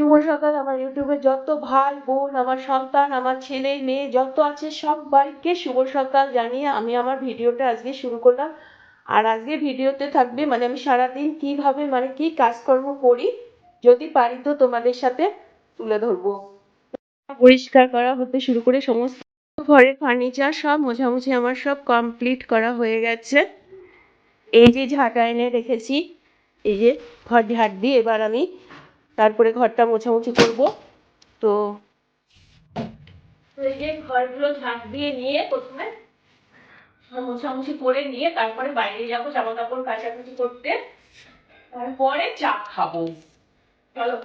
শুভ সকাল আমার ইউটিউবে যত ভাই বোন, আমার সন্তান, আমার ছেলে, মেয়ে যত আছে সবাইকে শুভ সকাল জানিয়ে আমি আমার ভিডিওটা আজকে শুরু করলাম। আর আজকে ভিডিওতে থাকবে মানে আমি সারাদিন কীভাবে মানে কি কাজকর্ম করি যদি পারি তো তোমাদের সাথে তুলে ধরবো। পরিষ্কার করা হতে শুরু করে সমস্ত ঘরের ফার্নিচার সব মোছামুছি আমার সব কমপ্লিট করা হয়ে গেছে। এই যে ঝাঁটা এনে রেখেছি, এই যে ঘর ঝাড় দিয়ে এবার আমি তারপরে ঘরটা মোছামুছি করব। তো এই যে ঘরগুলো ঝাঁট দিয়ে নিয়ে প্রথমে মোছামুছি করে নিয়ে তারপরে বাইরে যাব জামা কাপড় কাচাকুচি করতে। তারপরে চা খাব। চলো।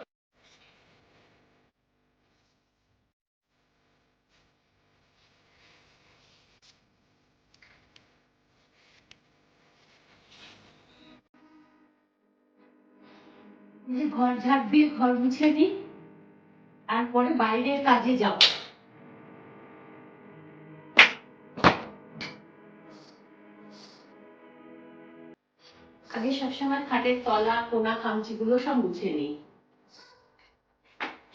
ঘর ঝাড় দিয়ে ঘর মুছে নিই তারপরে বাইরের কাজে যাও। আগে সবসময় খাটের তলা, কোনা খামচি গুলো সব মুছে নিই।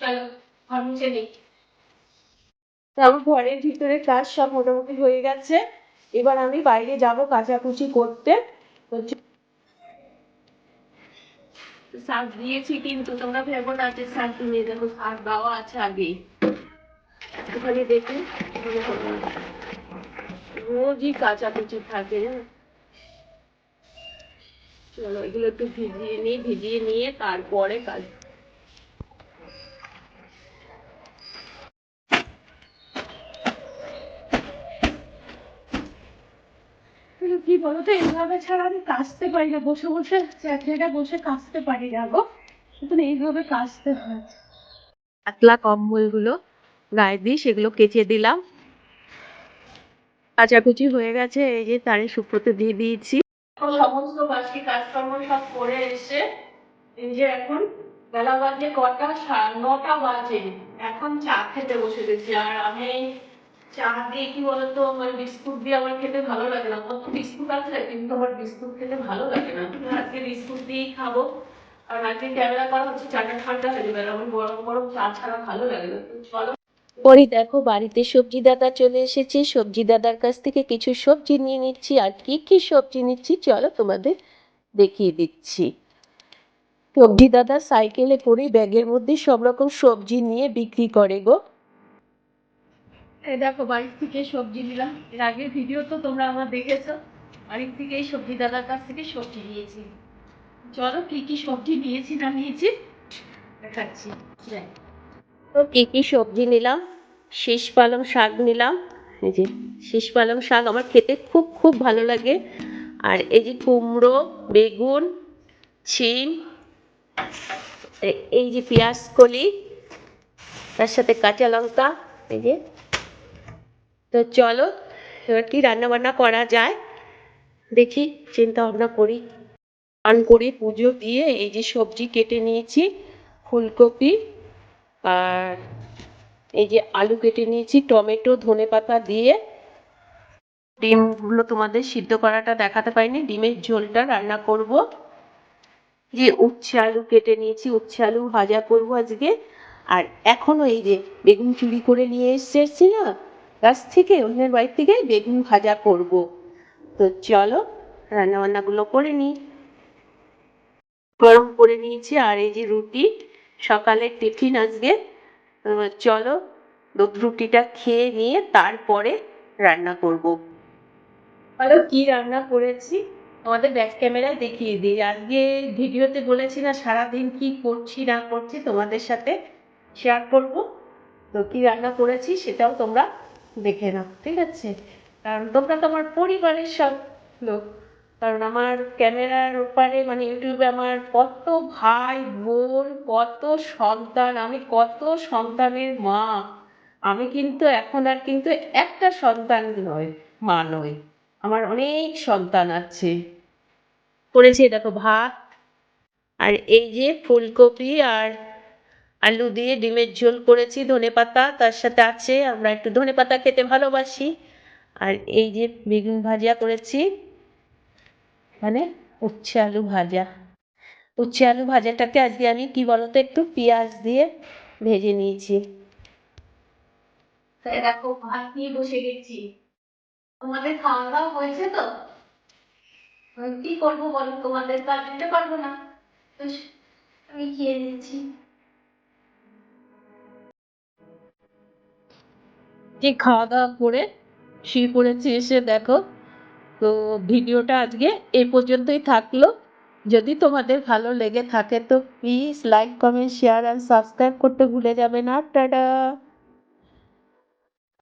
চলো, ঘর মুছে নিই। আমার ঘরের ভিতরে কাজ সব মোটামুটি হয়ে গেছে। এবার আমি বাইরে যাব কাচাকুচি করতে। শাক দিয়েছি, কিন্তু তোমরা ভেবো না যে শাক তুমি দেখো দেওয়া আছে। রোজই কাচাকুচি থাকে চলো, এগুলো একটু ভিজিয়ে নিই, ভিজিয়ে নিয়ে তারপরে কাজ কি বলতো এইভাবে ছাড়া আমি কাচতে পারি না। বসে বসে এক জায়গায় বসে কাচতে পারি না গো। কিন্তু এইভাবে কাচতে হয়। পাতলা কম্বলগুলো গায়ে দিই সেগুলো কেচে দিলাম। কাচাকুচি হয়ে গেছে এই যে তারে সুপ্রতে দিয়ে দিয়েছি। সমস্ত বাসি কাজকর্ম সব করে এসে এই যে এখন বেলা বাজে কটা নটা বাজে। এখন চা খেতে বসে গেছি। আর আমি চা দিয়ে কি বলতো মানে বিস্কুট দিয়ে আমার খেতে ভালো লাগে না। আমার বিস্কুট আছে, কিন্তু আমার বিস্কুট খেতে ভালো লাগে না। আজকে বিস্কুট দিয়েই খাব। আর আজকে ক্যামেরা করা হচ্ছে ঠান্ডা হয়ে যাবে আমার গরম গরম চা ছাড়া ভালো লাগে না। চলো। পরে দেখো, বাড়িতে সবজি দাদা চলে এসেছে। সবজি দাদার কাছ থেকে কিছু সবজি নিয়ে নিচ্ছি। আর কি কি সবজি নিচ্ছি, চলো তোমাদের দেখিয়ে দিচ্ছি। সবজি দাদা সাইকেলে করে ব্যাগের মধ্যে সব রকম সবজি নিয়ে বিক্রি করে গো। এই দেখো বাড়ির থেকে সবজি নিলাম। এর আগের ভিডিও তো তোমরা আমার দেখেছ। বাড়ির থেকে এই সবজি দাদার কাছ থেকে সবজি নিয়েছি। চলো কি কি সবজি নিয়েছি না নিয়েছি দেখাচ্ছি তো কি কি সবজি নিলাম? শীষ পালং শাক নিলাম। এই যে শীষ পালং শাক আমার খেতে খুব খুব ভালো লাগে। আর এই যে কুমড়ো, বেগুন এ- এই যে পেঁয়াজ কলি, তার সাথে কাঁচা লঙ্কা, এই যে তো চলো, এবার কি রান্না বান্না করা যায়? দেখি চিন্তা ভাবনা করি। স্নান করে পুজো দিয়ে এই যে সবজি কেটে নিয়েছি, ফুলকপি আর এই যে আলু কেটে নিয়েছি, টমেটো ধনেপাতা দিয়ে। ডিমগুলো তোমাদের সিদ্ধ করাটা দেখাতে পারিনি, ডিমের ঝোলটা রান্না করব। যে উচ্ছে আলু কেটে নিয়েছি, উচ্ছে আলু ভাজা করব আজকে। আর এখনও এই যে বেগুন চুরি করে নিয়ে এসে এসছি না গাছ থেকে অন্যের বাড়ি থেকে বেগুন ভাজা করব। তো চলো রান্না বান্নাগুলো করে নিই। গরম করে নিয়েছি, আর এই যে রুটি, সকালের টিফিন আজকে। চলো দুধ রুটিটা খেয়ে নিয়ে তারপরে রান্না করব। বলো, কি রান্না করেছি? আমাদের ব্যাক ক্যামেরায় দেখিয়ে দিই। আজকে ভিডিওতে বলেছি না, সারাদিন কি করছি, না করছি তোমাদের সাথে শেয়ার করব। তো কি রান্না করেছি সেটাও তোমরা দেখে নাও, ঠিক আছে? কারণ তোমরা তো আমার পরিবারের সব লোক। কারণ আমার ক্যামেরার ওপারে মানে ইউটিউবে আমার কত ভাই, বোন, কত সন্তান, আমি কত সন্তানের মা। আমি কিন্তু এখন আর কিন্তু একটা সন্তান নয় মা নয় আমার অনেক সন্তান আছে। করেছি দেখো, ভাত। আর এই যে ফুলকপি আর আলু দিয়ে ডিমের ঝোল করেছি ধনেপাতা তার সাথে আছে, আমরা একটু ধনেপাতা খেতে ভালোবাসি। আর এই যে বেগুন ভাজা করেছি মানে উচ্ছে আলু ভাজা। উচ্ছে আলু ভাজাটাতে আজকে আমি কি বলতো, একটু পেঁয়াজ দিয়ে ভেজে নিয়েছি। দেখো, ভাত নিয়ে বসে গেছি। তোমাদের খাওয়া দাওয়া হয়েছে তো? কি করব বলো, তোমাদের তো আর দিতে পারব না। আমি খেয়ে নিচ্ছি। যে খাওয়া দাওয়া করে শুয়ে পড়েছি এসে দেখো। তো ভিডিওটা আজকে এই পর্যন্তই থাকল। যদি তোমাদের ভালো লেগে থাকে তো please like comment share and subscribe করতে ভুলে যাবে না। টাটা!